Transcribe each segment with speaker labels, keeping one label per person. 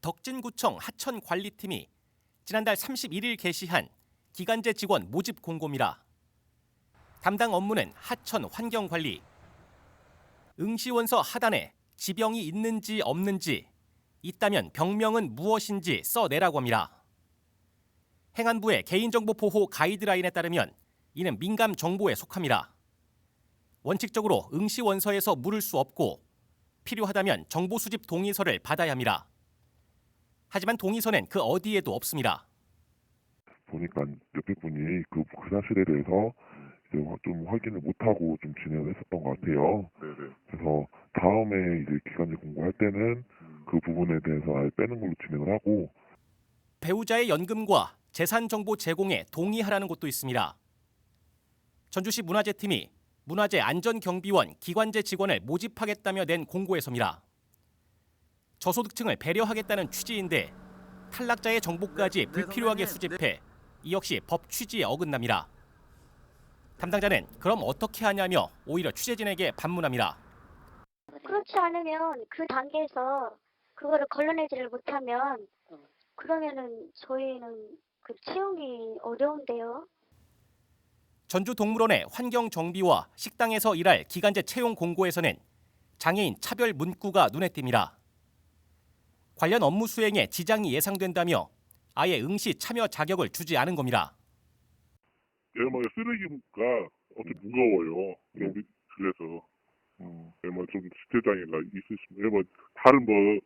Speaker 1: 덕진구청 하천관리팀이 지난달 31일 게시한 기간제 직원 모집 공고입니다. 담당 업무는 하천 환경관리. 응시원서 하단에 지병이 있는지 없는지, 있다면 병명은 무엇인지 써내라고 합니다. 행안부의 개인정보 보호 가이드라인에 따르면 이는 민감 정보에 속합니다. 원칙적으로 응시원서에서 물을 수 없고 필요하다면 정보 수집 동의서를 받아야 합니다. 하지만 동의서는 그 어디에도 없습니다.
Speaker 2: 보니까 옆에 분이 그, 그 사실에 대해서 이제 화- 좀 확인을 못하고 좀 진행을 했었던 것 같아요.
Speaker 3: 네네.
Speaker 2: 그래서 다음에 이제 기간제 공고할 때는 그 부분에 대해서 아예 빼는 걸로 진행을 하고
Speaker 1: 배우자의 연금과 재산 정보 제공에 동의하라는 곳도 있습니다. 전주시 문화재팀이 문화재 안전경비원 기관제 직원을 모집하겠다며 낸 공고에서입니다. 저소득층을 배려하겠다는 취지인데 탈락자의 정보까지 불필요하게 수집해 이 역시 법 취지에 어긋납니다. 담당자는 그럼 어떻게 하냐며 오히려 취재진에게 반문합니다.
Speaker 4: 그렇지 않으면 그 단계에서 그거를 걸러내지를 못하면 그러면은 저희는 그 채용이 어려운데요.
Speaker 1: 전주 동물원의 환경 정비와 식당에서 일할 기간제 채용 공고에서는 장애인 차별 문구가 눈에 띕니다. 관련 업무 수행에 지장이 예상된다며 아예 응시 참여 자격을 주지 않은 겁니다.
Speaker 3: 예를 들면 쓰레기가 어떻게 무거워요. 여기 그래서
Speaker 2: 음,
Speaker 3: 예를 들면 좀 지체장애가 있으시면 들면 다른 뭐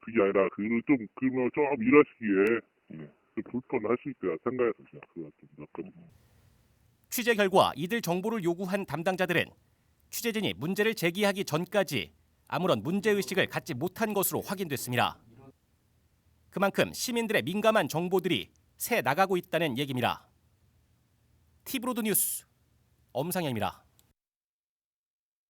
Speaker 3: 그게 아니라 그를 좀 그러면 좀 일하시기에
Speaker 2: 예.
Speaker 3: 좀수 있다 생각해서 그냥 그거 좀 넣었거든요.
Speaker 1: 취재 결과 이들 정보를 요구한 담당자들은 취재진이 문제를 제기하기 전까지 아무런 문제의식을 갖지 못한 것으로 확인됐습니다. 그만큼 시민들의 민감한 정보들이 새 나가고 있다는 얘기입니다. 티브로드 뉴스 엄상현입니다.